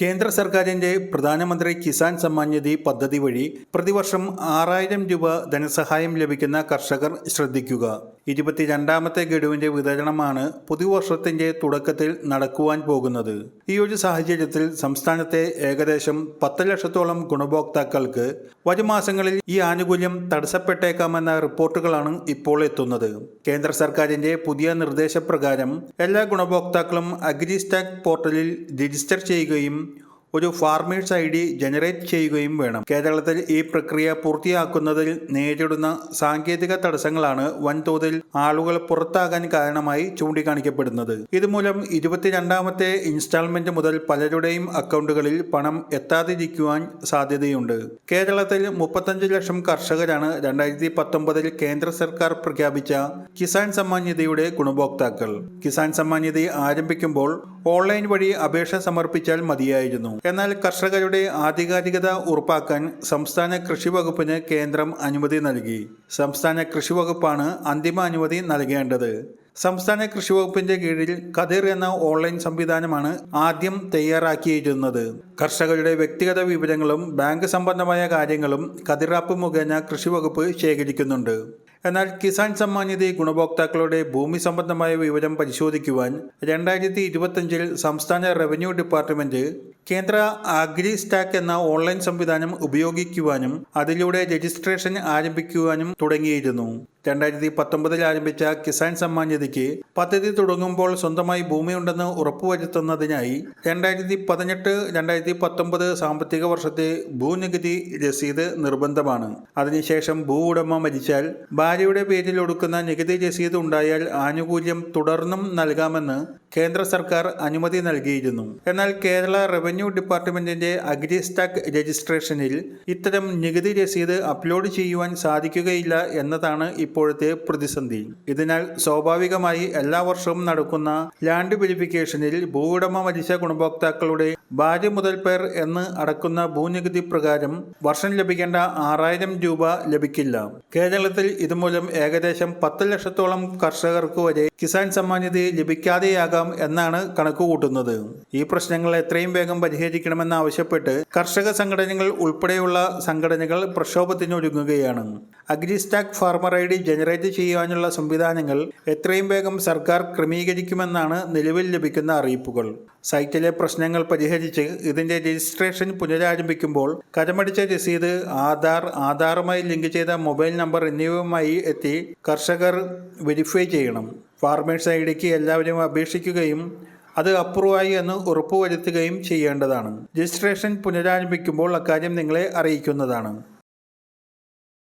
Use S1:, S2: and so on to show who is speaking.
S1: കേന്ദ്ര സർക്കാരിന്റെ പ്രധാനമന്ത്രി കിസാൻ സമ്മാൻ നിധി പദ്ധതി വഴി പ്രതിവർഷം ആറായിരം രൂപ ധനസഹായം ലഭിക്കുന്ന കർഷകർ ശ്രദ്ധിക്കുക. ഇരുപത്തിരണ്ടാമത്തെ ഗഡുവിന്റെ വിതരണമാണ് പുതുവർഷത്തിന്റെ തുടക്കത്തിൽ നടക്കുവാൻ പോകുന്നത്. ഈ ഒരു സാഹചര്യത്തിൽ സംസ്ഥാനത്തെ ഏകദേശം പത്ത് ലക്ഷത്തോളം ഗുണഭോക്താക്കൾക്ക് വരും മാസങ്ങളിൽ ഈ ആനുകൂല്യം തടസ്സപ്പെട്ടേക്കാമെന്ന റിപ്പോർട്ടുകളാണ് ഇപ്പോൾ എത്തുന്നത്. കേന്ദ്ര സർക്കാരിന്റെ പുതിയ നിർദ്ദേശപ്രകാരം എല്ലാ ഗുണഭോക്താക്കളും അഗ്രിസ്റ്റാക് പോർട്ടലിൽ രജിസ്റ്റർ ചെയ്യുകയും ഒരു ഫാർമേഴ്സ് ഐ ഡി ജനറേറ്റ് ചെയ്യുകയും വേണം. കേരളത്തിൽ ഈ പ്രക്രിയ പൂർത്തിയാക്കുന്നതിൽ നേരിടുന്ന സാങ്കേതിക തടസ്സങ്ങളാണ് വൻതോതിൽ ആളുകൾ പുറത്താകാൻ കാരണമായി ചൂണ്ടിക്കാണിക്കപ്പെടുന്നത്. ഇതുമൂലം ഇരുപത്തിരണ്ടാമത്തെ ഇൻസ്റ്റാൾമെന്റ് മുതൽ പലരുടെയും അക്കൗണ്ടുകളിൽ പണം എത്താതിരിക്കുവാൻ സാധ്യതയുണ്ട്. കേരളത്തിൽ മുപ്പത്തഞ്ച് ലക്ഷം കർഷകരാണ് രണ്ടായിരത്തി പത്തൊമ്പതിൽ കേന്ദ്ര സർക്കാർ പ്രഖ്യാപിച്ച കിസാൻ സമ്മാൻ നിധിയുടെ ഗുണഭോക്താക്കൾ. കിസാൻ സമ്മാൻ നിധി ആരംഭിക്കുമ്പോൾ ഓൺലൈൻ വഴി അപേക്ഷ സമർപ്പിച്ചാൽ മതിയായിരുന്നു. എന്നാൽ കർഷകരുടെ ആധികാരികത ഉറപ്പാക്കാൻ സംസ്ഥാന കൃഷി വകുപ്പിന് കേന്ദ്രം അനുമതി നൽകി. സംസ്ഥാന കൃഷി വകുപ്പാണ് അന്തിമ അനുമതി നൽകേണ്ടത്. സംസ്ഥാന കൃഷി വകുപ്പിന്റെ കീഴിൽ കതിർ എന്ന ഓൺലൈൻ സംവിധാനമാണ് ആദ്യം തയ്യാറാക്കിയിരുന്നത്. കർഷകരുടെ വ്യക്തിഗത വിവരങ്ങളും ബാങ്ക് സംബന്ധമായ കാര്യങ്ങളും കതിർ ആപ്പ് മുഖേന കൃഷി വകുപ്പ് ശേഖരിക്കുന്നുണ്ട്. എന്നാൽ കിസാൻ സമ്മാൻ നിധി ഗുണഭോക്താക്കളുടെ ഭൂമി സംബന്ധമായ വിവരം പരിശോധിക്കുവാൻ രണ്ടായിരത്തി ഇരുപത്തഞ്ചിൽ സംസ്ഥാന റവന്യൂ ഡിപ്പാർട്ട്മെന്റ് കേന്ദ്ര അഗ്രി സ്റ്റാക്ക് എന്ന ഓൺലൈൻ സംവിധാനം ഉപയോഗിക്കുവാനും അതിലൂടെ രജിസ്ട്രേഷൻ ആരംഭിക്കുവാനും തുടങ്ങിയിരുന്നു. രണ്ടായിരത്തി പത്തൊമ്പതിൽ ആരംഭിച്ച കിസാൻ സമ്മാൻ നിധിക്ക് പദ്ധതി തുടങ്ങുമ്പോൾ സ്വന്തമായി ഭൂമിയുണ്ടെന്ന് ഉറപ്പുവരുത്തുന്നതിനായി രണ്ടായിരത്തി പതിനെട്ട് രണ്ടായിരത്തി പത്തൊമ്പത് സാമ്പത്തിക വർഷത്തെ ഭൂനികുതി രസീത് നിർബന്ധമാണ്. അതിനുശേഷം ഭൂ ഉടമ മരിച്ചാൽ ഭാര്യയുടെ പേരിൽ ഒടുക്കുന്ന നികുതി രസീത് ഉണ്ടായാൽ ആനുകൂല്യം തുടർന്നും നൽകാമെന്ന് കേന്ദ്ര സർക്കാർ അനുമതി നൽകിയിരുന്നു. എന്നാൽ കേരള റവന്യൂ ഡിപ്പാർട്ട്മെന്റിന്റെ അഗ്രി സ്റ്റാക്ക് രജിസ്ട്രേഷനിൽ ഇത്തരം നികുതി രസീത് അപ്ലോഡ് ചെയ്യുവാൻ സാധിക്കുകയില്ല എന്നതാണ് ഇപ്പോഴത്തെ പ്രതിസന്ധി. ഇതിനാൽ സ്വാഭാവികമായി എല്ലാ വർഷവും നടക്കുന്ന ലാൻഡ് വെരിഫിക്കേഷനിൽ ഭൂവുടമ മരിച്ച ഗുണഭോക്താക്കളുടെ ഭാര്യ മുതൽ പേർ എന്ന് അടക്കുന്ന ഭൂനികുതി പ്രകാരം വർഷം ലഭിക്കേണ്ട ആറായിരം രൂപ ലഭിക്കില്ല. കേരളത്തിൽ ഇതുമൂലം ഏകദേശം പത്ത് ലക്ഷത്തോളം കർഷകർക്ക് വരെ കിസാൻ സമ്മാൻ നിധി ലഭിക്കാതെയാകാം എന്നാണ് കണക്കുകൂട്ടുന്നത്. ഈ പ്രശ്നങ്ങൾ എത്രയും വേഗം പരിഹരിക്കണമെന്നാവശ്യപ്പെട്ട് കർഷക സംഘടനകൾ ഉൾപ്പെടെയുള്ള സംഘടനകൾ പ്രക്ഷോഭത്തിനൊരുങ്ങുകയാണ്. AgriStack farmer I D generate ചെയ്യുവാനുള്ള സംവിധാനങ്ങൾ എത്രയും വേഗം സർക്കാർ ക്രമീകരിക്കുമെന്നാണ് നിലവിൽ ലഭിക്കുന്ന അറിയിപ്പുകൾ. സൈറ്റിലെ പ്രശ്നങ്ങൾ പരിഹരിച്ച് ഇതിന്റെ രജിസ്ട്രേഷൻ പുനരാരംഭിക്കുമ്പോൾ കരമടിച്ച രസീത് ആധാർ ആധാറുമായി ലിങ്ക് ചെയ്ത മൊബൈൽ നമ്പർ എന്നിവയുമായി എത്തി കർഷകർ വെരിഫൈ ചെയ്യണം. ഫാർമേഴ്സ് ഐ ഡിക്ക് എല്ലാവരും അപേക്ഷിക്കുകയും അത് അപ്രൂവായി എന്ന് ഉറപ്പുവരുത്തുകയും ചെയ്യേണ്ടതാണ്. രജിസ്ട്രേഷൻ പുനരാരംഭിക്കുമ്പോൾ അക്കാര്യം നിങ്ങളെ അറിയിക്കുന്നതാണ്.